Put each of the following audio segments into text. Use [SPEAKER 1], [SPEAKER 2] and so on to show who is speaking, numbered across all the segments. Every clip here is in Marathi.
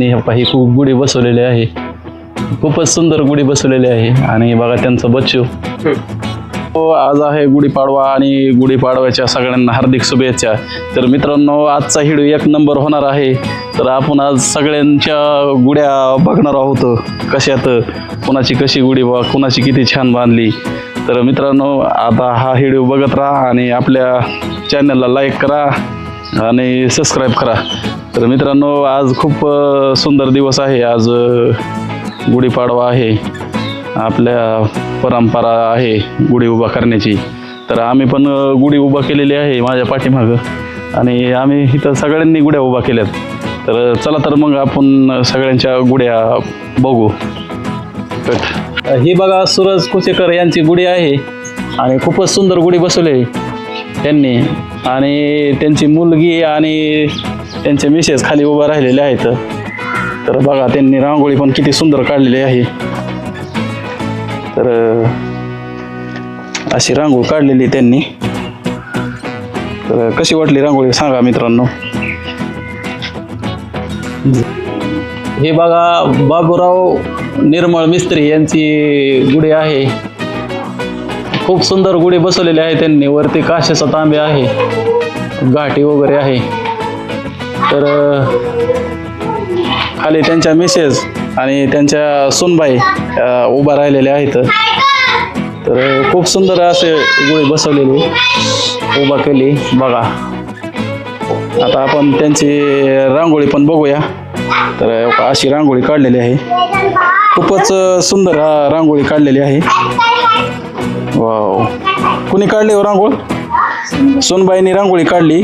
[SPEAKER 1] आणि हे पहा, खूप गुढी बसवलेली आहे. खूपच सुंदर गुढी बसवलेली आहे. आणि बघा त्यांचं बच्चू. हो आज आहे गुढीपाडवा आणि गुढीपाडव्याच्या सगळ्यांना हार्दिक शुभेच्छा. तर मित्रांनो आजचा हिडू एक नंबर होणार आहे. तर आपण आज सगळ्यांच्या गुड्या बघणार आहोत. कशात? कुणाची कशी गुढी बा कुणाची किती छान बांधली. तर मित्रांनो आता हा हिडिओ बघत राहा आणि आपल्या चॅनलला लाईक करा आणि सबस्क्राईब करा. तर मित्रांनो आज खूप सुंदर दिवस आहे. आज गुढीपाडवा आहे. आपल्या परंपरा आहे गुढी उभा करण्याची. तर आम्ही पण गुढी उभा केलेली आहे माझ्या पाठीमागं. आणि आम्ही इथं सगळ्यांनी गुढ्या उभा केल्यात. तर चला तर मग आपण सगळ्यांच्या गुढ्या बघू. कट. ही बघा सूरज कुचेकर यांची गुढी आहे. आणि खूपच सुंदर गुढी बसवली त्यांनी. आणि त्यांची मुलगी आणि त्यांचे मिसेस खाली उभा राहिलेले आहेत. तर बघा त्यांनी रांगोळी पण किती सुंदर काढलेली आहे. तर अशी रांगोळी काढलेली त्यांनी. तर कशी वाटली रांगोळी सांगा मित्रांनो. हे बघा बाबूराव निर्मळ मिस्त्री यांची गुढी आहे. खूप सुंदर गुढी बसवलेली आहे त्यांनी. वरती काशाचा तांबे आहे. घाटी वगैरे आहे. तर खाली त्यांच्या मिसेस आणि त्यांच्या सुनबाई उभा राहिलेल्या आहेत. तर खूप सुंदर असे गोळी बसवलेली उभा केली. बघा. आता आपण त्यांची रांगोळी पण बघूया. तर अशी रांगोळी काढलेली आहे. खूपच सुंदर रांगोळी काढलेली आहे. वाव. कुणी काढली हो रांगोळ? सोनबाईंनी रांगोळी काढली.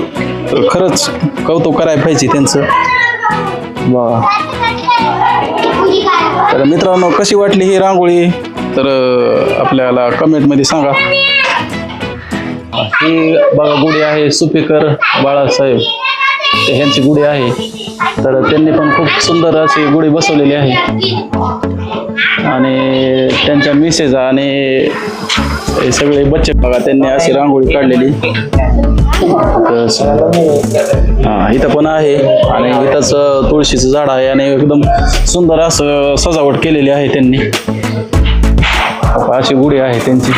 [SPEAKER 1] तर खरंच कौतुक करायला पाहिजे त्यांचं. वा. तर मित्रांनो कशी वाटली ही रांगोळी? तर आपल्याला कमेंटमध्ये सांगा. ही बघा गुढी आहे सुपेकर बाळासाहेब. ह्यांची गुढी आहे. तर त्यांनी पण खूप सुंदर अशी गुढी बसवलेली आहे. आणि त्यांच्या मिसेज आणि हे सगळे बच्चे बघा त्यांनी अशी रांगोळी काढलेली. हा इथं पण आहे आणि इथंच तुळशीचं झाड आहे आणि एकदम सुंदर असं सजावट केलेली आहे त्यांनी. अशी गुढी आहे त्यांची.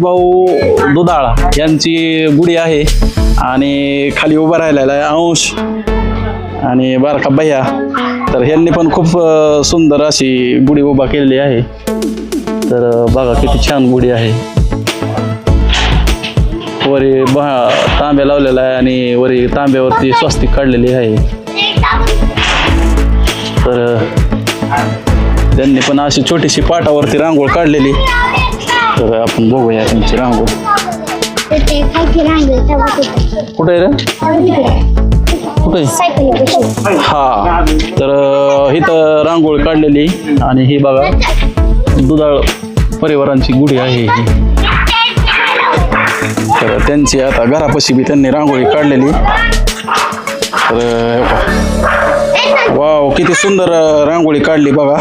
[SPEAKER 1] भाऊ दुधाळा यांची गुढी आहे आणि खाली उभा राहिलेला आहे अंश आणि बारका भैया. तर ह्यांनी पण खूप सुंदर अशी गुढी उभा केलेली आहे. तर बघा किती छान गुढी आहे. वरी बा तांब्या लावलेला आहे आणि वरी तांब्यावरती स्वस्तिक काढलेली आहे. तर त्यांनी पण अशी छोटीशी पाटावरती रांगोळ काढलेली. तर आपण बघूया त्यांची रांगोळ. कुठे आहे रे? कुठे? हा. तर हिथं इथं रांगोळी काढलेली आणि ही बघा. दुधाळ परिवारांची गुढी आहे ही. तर त्यांची आता घरापाशी बी त्यांनी रांगोळी काढलेली. तर. वाव किती सुंदर रांगोळी काढली बघा.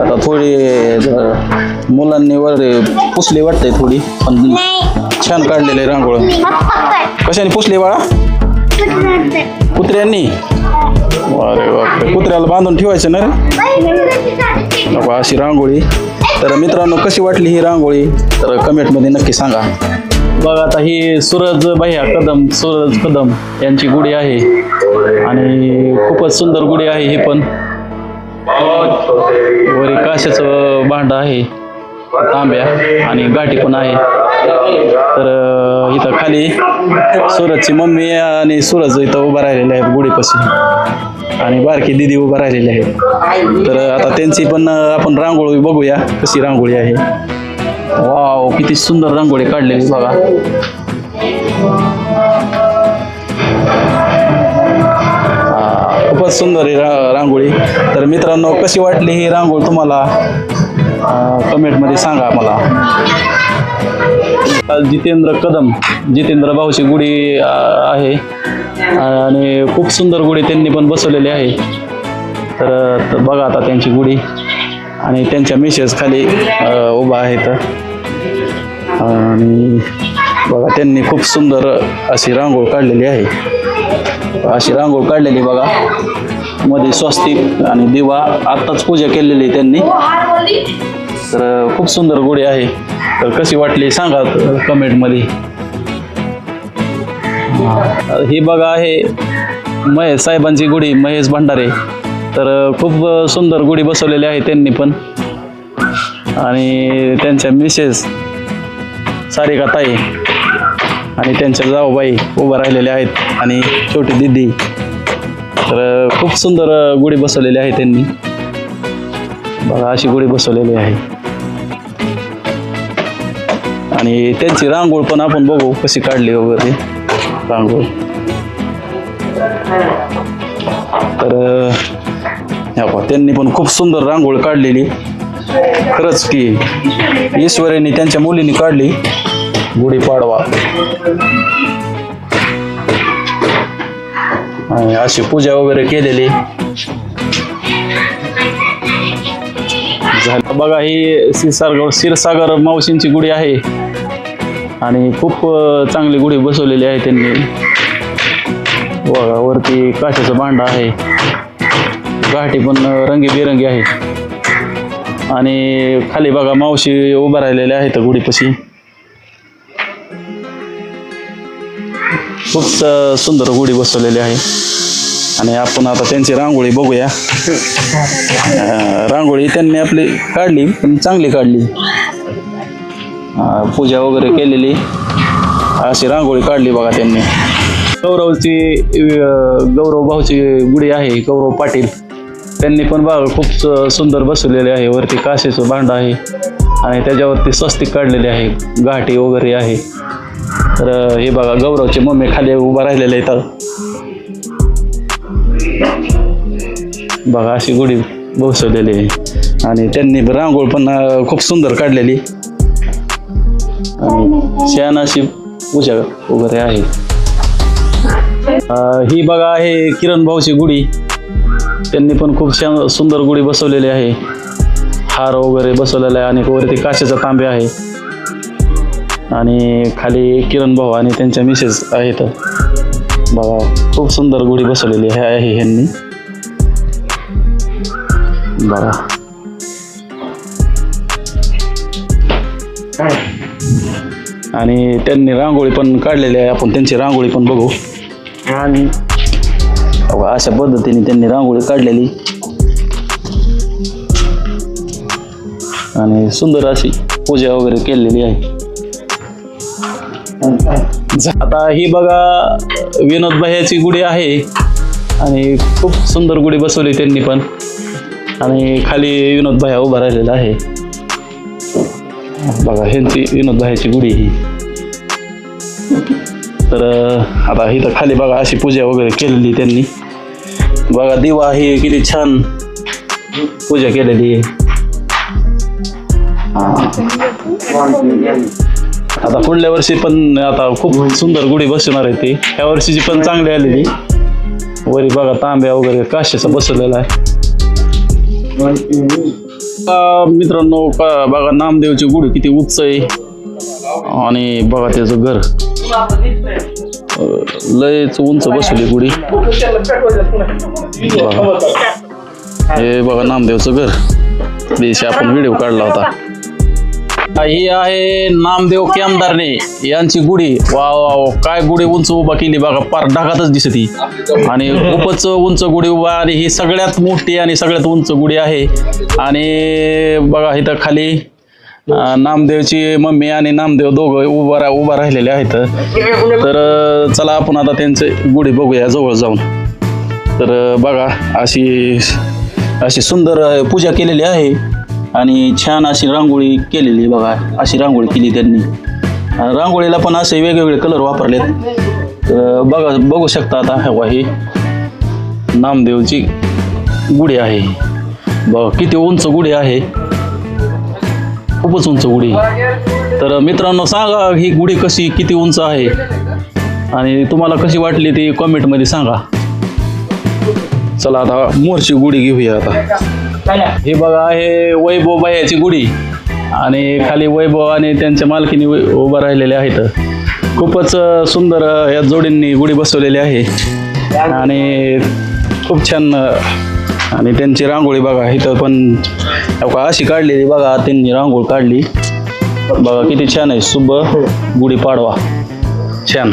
[SPEAKER 1] आता थोडी मुलांनी वर पुसली वाटतंय थोडी पण छान काढलेली रांगोळ. कशाने पुसली बाळा? कुत्र्यांनी. अरे बापरे. कुत्र्याला बांधून ठेवायचं ना रे? बाबा अशी रांगोळी. तर मित्रांनो कशी वाटली ही रांगोळी? तर कमेंटमध्ये नक्की सांगा. बघा आता ही सूरज भैया कदम सूरज कदम यांची गुढी आहे. आणि खूपच सुंदर गुढी आहे ही पण. वरी काशाचं भांड आहे. तांब्या आणि गाठी पण आहे. तर इथं खाली सूरजची मम्मी आणि सूरज इथं उभा राहिलेले आहेत गुढीपासून. आणि बारकी दिदी उभा राहिलेली आहेत. तर आता त्यांची पण आपण रांगोळी बघूया कशी रांगोळी आहे. वाव किती सुंदर रांगोळी काढलेली बघा. खूपच सुंदर ही रा रांगोळी. तर मित्रांनो कशी वाटली ही रांगोळी तुम्हाला? कमेंटमध्ये सांगा मला जितेंद्र कदम जितेंद्र भाऊची गुढी आहे. आणि खूप सुंदर गुढी त्यांनी पण बसवलेली आहे. तर बघा आता त्यांची गुढी. आणि त्यांच्या मिसेस खाली उभा उभा आहेत आणि बघा त्यांनी खूप सुंदर अशी रांगोळ काढलेली आहे. अशी रांगोळ काढलेली बघा. मध्ये स्वस्तिक आणि दिवा आत्ताच पूजा केलेली आहे त्यांनी. तर खूप सुंदर गुढी आहे. तर कशी वाटली सांगा कमेंटमध्ये. ही बघा आहे महेश साहेबांची गुढी महेश भंडारे. तर खूप सुंदर गुढी बसवलेली आहे त्यांनी पण. आणि त्यांच्या मिसेस सारिका ताई आणि त्यांच्या जाऊबाई उभं राहिलेल्या आहेत आणि छोटी दिदी. तर खूप सुंदर गुढी बसवलेली आहे त्यांनी. बघा अशी गुढी बसवलेली आहे. आणि त्यांची रांगोळ पण आपण बघू कशी काढली वगैरे. रांगोळ. तर ह्या त्यांनी पण खूप सुंदर रांगोळ काढलेली. खरंच की ईश्वराने त्यांच्या मुलीने काढली. गुढीपाडवा आणि अशी पूजा वगैरे केलेली. झालं. बघा ही क्षीरसागर क्षीरसागर मावशींची गुढी आहे. आणि खूप चांगली गुढी बसवलेली आहे त्यांनी. बघा वरती काशाचं भांड आहे. गाठी पण रंगीबेरंगी आहे. आणि खाली बघा मावशी उभा राहिलेल्या आहेत गुढीपाशी. खूप सुंदर गुढी बसवलेली आहे. आणि आपण आता त्यांची रांगोळी बघूया. अं, रांगोळी त्यांनी आपली काढली पण चांगली काढली. अं, पूजा वगैरे केलेली. अशी रांगोळी काढली बघा त्यांनी. गौरवची अं, गौरव भाऊची गुढी आहे गौरव पाटील. त्यांनी पण बघा खूप स- सुंदर बसवलेले आहे. वरती काशेचं भांड आहे आणि त्याच्यावरती स्वस्तिक काढलेले आहे. घाटी वगैरे आहे. तर अं, हे बघा गौरवचे मम्मी खाली उभा राहिलेले आहेत. बघा अशी गुढी बसवलेली आहे. आणि त्यांनी रांगोळ पण खूप सुंदर काढलेली. आणि छान अशी पूजा वगैरे आहे. ही बघा आहे किरण भाऊची गुढी. त्यांनी पण खूप छान सुंदर गुढी बसवलेली आहे. हार वगैरे बसवलेला आहे आणि वरती काचेचा तांबे आहे. आणि खाली किरण भाऊ आणि त्यांच्या मिसेस आहेत. बघा खूप सुंदर गुढी बसवलेली आहे ह्यांनी. बघा आणि त्यांनी रांगोळी पण काढलेली आहे. आपण त्यांची रांगोळी पण बघू. आणि? अशा पद्धतीने त्यांनी रांगोळी काढलेली. आणि सुंदर अशी पूजा वगैरे केलेली आहे. आता ही बघा विनोद भाईची गुढी आहे. आणि खूप सुंदर गुढी बसवली त्यांनी पण. आणि खाली विनोद भाया उभा राहिलेला आहे. बघा ह्यांची विनोद भायाची गुढी ही. तर आता इथं खाली बघा अशी पूजा वगैरे केलेली त्यांनी. बघा दिवा ही किती छान पूजा केलेली आहे. आता पुढल्या वर्षी पण आता खूप सुंदर गुढी बसवणार आहे ती. ह्या वर्षीची पण चांगली आलेली. वरी बघा तांब्या वगैरे काश्याचा बसवलेला आहे. मित्रांनो प बघा नामदेवची गुढी किती उंच आहे. आणि बघा त्याचं घर. अं, लयच उंच बसवली गुढी. बघा. हे बघा नामदेवचं घर. दिवशी आपण व्हिडिओ काढला होता. ही आहे नामदेव केमदारने यांची गुढी. वा वा वा, काय गुढी उंच उभा केली बघा पार ढगातच ही. आणि खूपच उंच गुढी उभा आणि ही सगळ्यात मोठी आणि सगळ्यात उंच गुढी आहे. आणि बघा इथं खाली अं, नामदेवची मम्मी आणि नामदेव दोघं उभा रा उभा राहिलेले आहेत. तर अं, चला आपण आता त्यांचे गुढी बघूया जवळ जाऊन. तर अं, बघा अशी अशी सुंदर अं, पूजा केलेली आहे. आणि छान अशी रांगोळी केलेली बघा अशी रांगोळी केली त्यांनी. रांगोळीला पण असे वेगवेगळे कलर वापरलेत. तर बघा बघू शकता आता हे ही नामदेवची गुढी आहे. बघा किती उंच गुढी आहे. खूपच उंच गुढी. तर मित्रांनो सांगा ही गुढी कशी किती उंच आहे? आणि तुम्हाला कशी वाटली ती कॉमेंटमध्ये सांगा. चला आता मोरची गुढी घेऊया आता. हे बघा हे वैभव बायाची गुढी. आणि खाली वैभव आणि त्यांच्या मालकीने उभं राहिलेले आहेत. खूपच सुंदर या जोडींनी गुढी बसवलेली आहे. आणि खूप छान आणि त्यांची रांगोळी बघा इथं पण अशी काढलेली बघा त्यांनी रांगोळी काढली. बघा किती छान आहे शुभ गुढीपाडवा छान.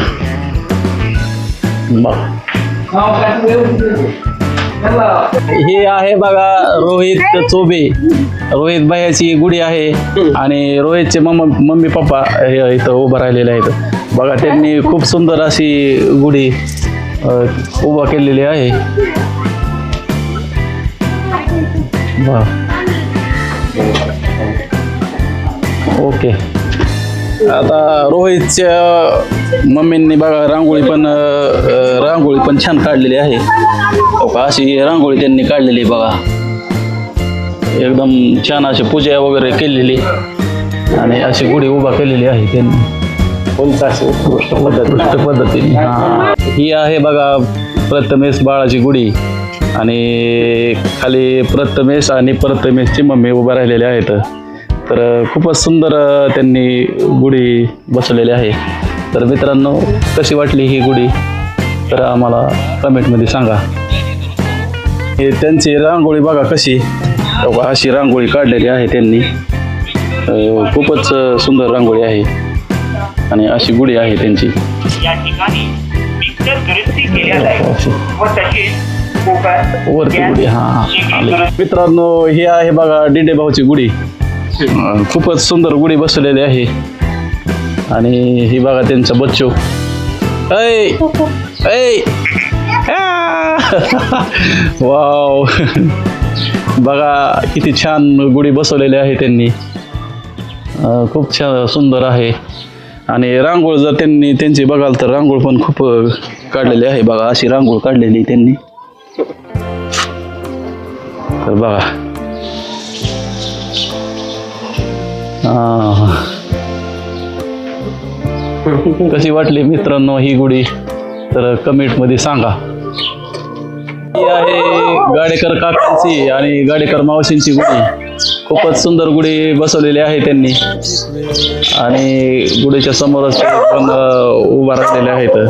[SPEAKER 1] बघा. हे आहे बघा रोहित चोबे. रोहित भाईची गुढी आहे. आणि रोहितचे मम्मा मम्मी पप्पा हे इथं उभं राहिलेले आहेत. बघा त्यांनी खूप सुंदर अशी गुढी उभा केलेली आहे. ओके. आता रोहितच्या मम्मींनी बघा रांगोळी पण रांगोळी पण छान काढलेली आहे. का अशी रांगोळी त्यांनी काढलेली बघा. एकदम छान अशी पूजा वगैरे केलेली. आणि अशी गुढी उभा केलेली आहे त्यांनी. उत्कृष्ट पद्धत? उत्कृष्ट पद्धतीने. हा. ही आहे बघा प्रथमेश बाळाची गुढी. आणि खाली प्रथमेश आणि प्रथमेशची मम्मी उभ्या राहिलेल्या आहेत. तर खूपच सुंदर त्यांनी गुढी बसवलेली आहे. तर मित्रांनो कशी वाटली ही गुढी? तर आम्हाला कमेंटमध्ये सांगा. हे त्यांची रांगोळी बघा कशी. अशी रांगोळी काढलेली आहे त्यांनी. खूपच सुंदर रांगोळी आहे. आणि अशी गुढी आहे त्यांची. वरती गुढी हा मित्रांनो ही आहे बघा डिंडे भाऊची गुढी. अं, खूपच सुंदर गुढी बसवलेली आहे. आणि ही बघा त्यांचा बच्चो. ऐ ऐ. आ! वाव. बघा किती छान गुढी बसवलेली आहे त्यांनी. अं, खूप छान सुंदर आहे. आणि रांगोळ जर त्यांनी त्यांची बघाल तर रांगोळ पण खूप अं, काढलेली आहे. बघा अशी रांगोळ काढलेली त्यांनी. तर बघा. कशी वाटली मित्रांनो ही गुढी? तर कमेंटमध्ये सांगा. ही आहे गाडेकर काकांची आणि गाडेकर मावशींची गुढी. खूपच सुंदर गुढी बसवलेली आहे त्यांनी. आणि गुढीच्या समोरच पण उभा राहिलेले आहेत.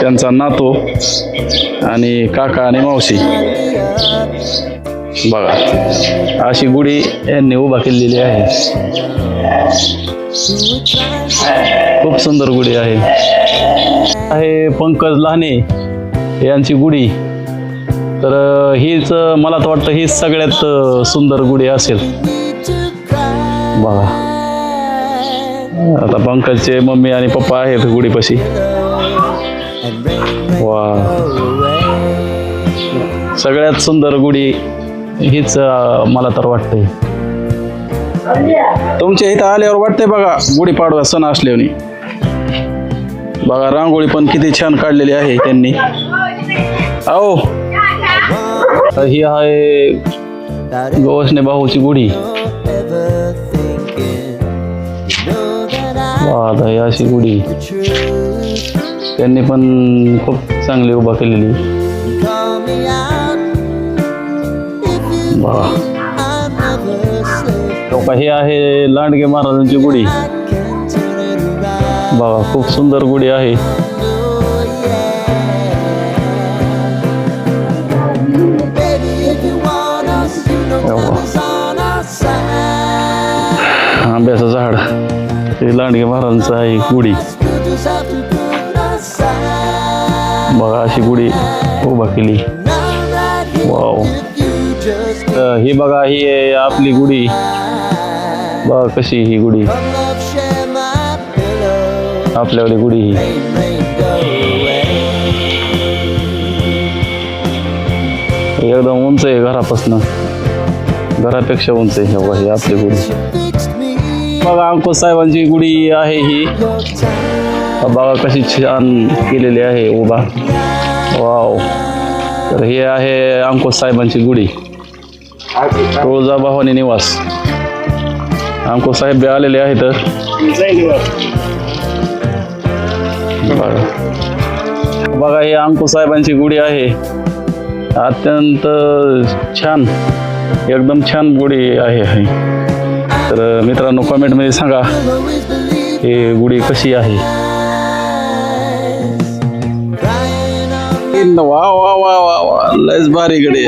[SPEAKER 1] त्यांचा नातो आणि काका आणि मावशी. बघा. अशी गुढी यांनी उभा केलेली आहे. खूप सुंदर गुढी आहे. आहे पंकज लहाने यांची गुढी. तर हीच मला तर वाटतं हीच सगळ्यात सुंदर गुढी असेल. बघा. आता पंकजचे मम्मी आणि पप्पा आहेत गुढीपाशी. वा. सगळ्यात सुंदर गुढी हीच मला तर वाटतंय. तुमच्या इथं आल्यावर वाटतंय बघा गुढीपाडवा सण असल्याने बघा रांगोळी पण किती छान काढलेली आहे त्यांनी. अहो ही आहे गोवसने भाऊची गुढी. अशी गुढी. त्यांनी पण खूप चांगली उभा केलेली. बघा हे आहे लांडगे महाराजांची गुढी. बघा खूप सुंदर गुढी आहे. आंब्याचं झाड. हे लांडगे महाराजांचं आहे गुढी. बघा अशी गुढी उभा केली. वाव. तर ही बघा ही आहे आपली गुढी. बघा कशी ही गुढी. आपल्याकडे गुढी ही. एकदम उंच आहे घरापासनं. घरापेक्षा उंच आहे बघा ही आपली गुढी. बघा अंकुश साहेबांची गुढी आहे ही बघा कशी छान केलेली आहे उभा. वाव. तर हे आहे अंकुश साहेबांची गुढी. तुळजा भवानी निवास. आमको साहेब बे आलेले आहेत बघा बघा ही साहेबांची गुढी आहे. अत्यंत छान एकदम छान गुढी आहे तर मित्रांनो कमेंटमध्ये सांगा ही गुढी कशी आहे? वा वा वा वा वा. लयच भारी गडी